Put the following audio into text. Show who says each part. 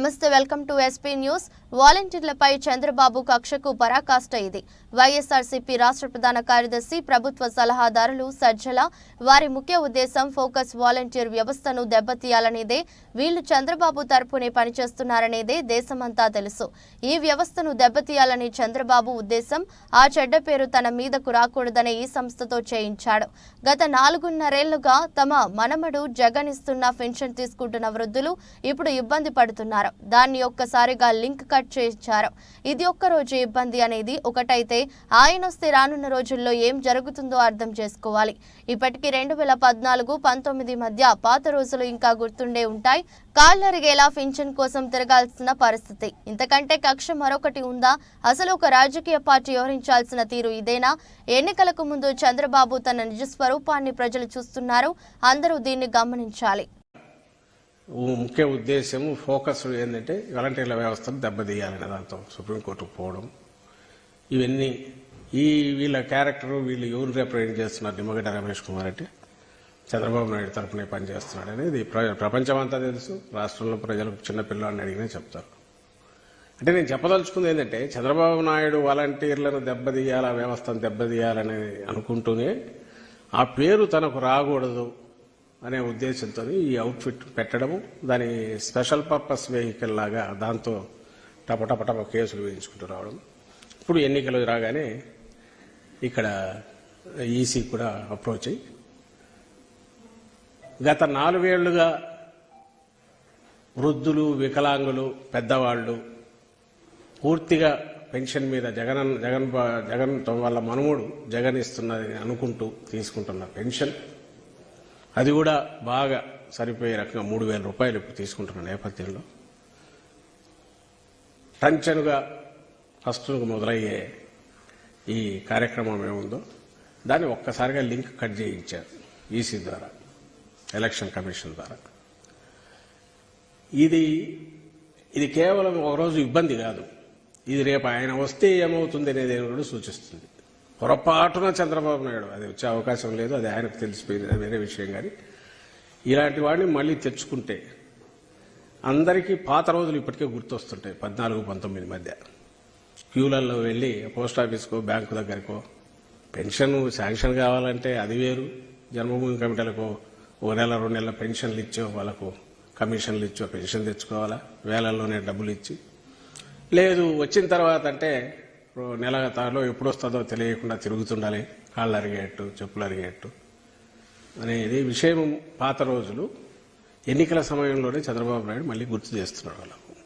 Speaker 1: నమస్తే welcome to SP news. వాలంటీర్లపై చంద్రబాబు కక్షకు పరాకాష్ట ఇది. వైఎస్ఆర్సీపీ రాష్ట్ర ప్రధాన కార్యదర్శి ప్రభుత్వ సలహాదారులు సజ్జల. వారి ముఖ్య ఉద్దేశం ఫోకస్ వాలంటీర్ వ్యవస్థను దెబ్బతీయాలనేదే. వీళ్ళు చంద్రబాబు తరపునే పనిచేస్తున్నారనేదే దేశమంతా తెలుసు. ఈ వ్యవస్థను దెబ్బతీయాలని చంద్రబాబు ఉద్దేశం. ఆ చెడ్డ పేరు తన మీదకు రాకూడదనే ఈ సంస్థతో చేయించాడు. గత నాలుగున్నరేళ్ళుగా తమ మనమడు జగన్ ఇస్తున్న పెన్షన్ తీసుకుంటున్న వృద్ధులు ఇప్పుడు ఇబ్బంది పడుతున్నారు. దాన్ని ఒక్కసారిగా లింక్ కట్ చేశారు. ఇది ఒక్కరోజు ఇబ్బంది అనేది ఒకటైతే ఆయన వస్తే రానున్న రోజుల్లో ఏం జరుగుతుందో అర్థం చేసుకోవాలి. ఇప్పటికీ రెండు వేల పద్నాలుగు పంతొమ్మిది మధ్య పాత రోజులు ఇంకా గుర్తుండే ఉంటాయి. కాళ్ళరిగేలా పింఛన్ కోసం తిరగాల్సిన పరిస్థితి. ఇంతకంటే కక్ష మరొకటి ఉందా? అసలు ఒక రాజకీయ పార్టీ వ్యవహరించాల్సిన తీరు ఇదేనా? ఎన్నికలకు ముందు చంద్రబాబు తన నిజ స్వరూపాన్ని ప్రజలు చూస్తున్నారు. అందరూ దీన్ని గమనించాలి.
Speaker 2: ముఖ్య ఉద్దేశం ఫోకస్ ఏంటంటే వాలంటీర్ల వ్యవస్థను దెబ్బతీయాలనే దాంతో సుప్రీంకోర్టుకు పోవడం. ఇవన్నీ ఈ వీళ్ళ క్యారెక్టర్ వీళ్ళు ఎవరు రిప్రజెంట్ చేస్తున్నారు? నిమ్మగడ్డ రమేష్ కుమార్ అంటే చంద్రబాబు నాయుడు తరఫునే పనిచేస్తున్నాడు అనేది ప్ర- ప్రపంచమంతా తెలుసు. రాష్ట్రంలో ప్రజలకు చిన్న పిల్లవాడిని అడిగినా చెప్తారు. అంటే నేను చెప్పదలుచుకుంది ఏంటంటే చంద్రబాబు నాయుడు వాలంటీర్లను దెబ్బతీయాల వ్యవస్థను దెబ్బతీయాలని అనుకుంటూనే ఆ పేరు తనకు రాకూడదు. అనే ఉద్దేశంతో ఈ అవుట్ఫిట్ పెట్టడము దాని స్పెషల్ పర్పస్ వెహికల్ లాగా దాంతో టపటపటప కేసులు వేయించుకుంటూ రావడం. ఇప్పుడు ఎన్నికలు రాగానే ఇక్కడ ఈసీ కూడా అప్రోచ్ అయ్యి గత నాలుగేళ్ళుగా వృద్ధులు వికలాంగులు పెద్దవాళ్ళు పూర్తిగా పెన్షన్ మీద జగన్ జగన్ జగన్ వాళ్ళ మనుమడు జగన్ ఇస్తున్నది అనుకుంటూ తీసుకుంటున్న పెన్షన్ అది కూడా బాగా సరిపోయే రకంగా మూడు వేల రూపాయలు ఇప్పుడు తీసుకుంటున్న నేపథ్యంలో. టంచనుగా ఫస్ట్ మొదలయ్యే ఈ కార్యక్రమం ఏముందో దాన్ని ఒక్కసారిగా లింక్ కట్ చేయించారు ఈసీ ద్వారా ఎలక్షన్ కమిషన్ ద్వారా. ఇది ఇది కేవలం ఒక రోజు ఇబ్బంది కాదు. ఇది రేపు ఆయన వస్తే ఏమవుతుంది అనేది కూడా సూచిస్తుంది. పొరపాటున చంద్రబాబు నాయుడు అది వచ్చే అవకాశం లేదు అది ఆయనకు తెలిసిపోయింది అది వేరే విషయం కానీ. ఇలాంటి వాడిని మళ్ళీ తెచ్చుకుంటే అందరికీ పాత రోజులు ఇప్పటికే గుర్తొస్తుంటాయి పద్నాలుగు పంతొమ్మిది మధ్య. క్యూలలో వెళ్ళి పోస్ట్ ఆఫీస్కో బ్యాంకు దగ్గరకో పెన్షన్ శాంక్షన్ కావాలంటే అది వేరు. జన్మభూమి కమిటీలకు ఓ నెల రెండు నెలల పెన్షన్లు ఇచ్చో వాళ్ళకు కమిషన్లు ఇచ్చో పెన్షన్ తెచ్చుకోవాలా? వేలల్లోనే డబ్బులు ఇచ్చి. లేదు వచ్చిన తర్వాత అంటే నెల తాలో ఎప్పుడు వస్తుందో తెలియకుండా తిరుగుతుండాలి. కాళ్ళు అరిగేట్టు చెప్పులు అరిగేట్టు. అనేది విషయం పాత రోజులు ఎన్నికల సమయంలోనే చంద్రబాబు నాయుడు మళ్ళీ గుర్తు చేస్తున్నాడు వాళ్ళు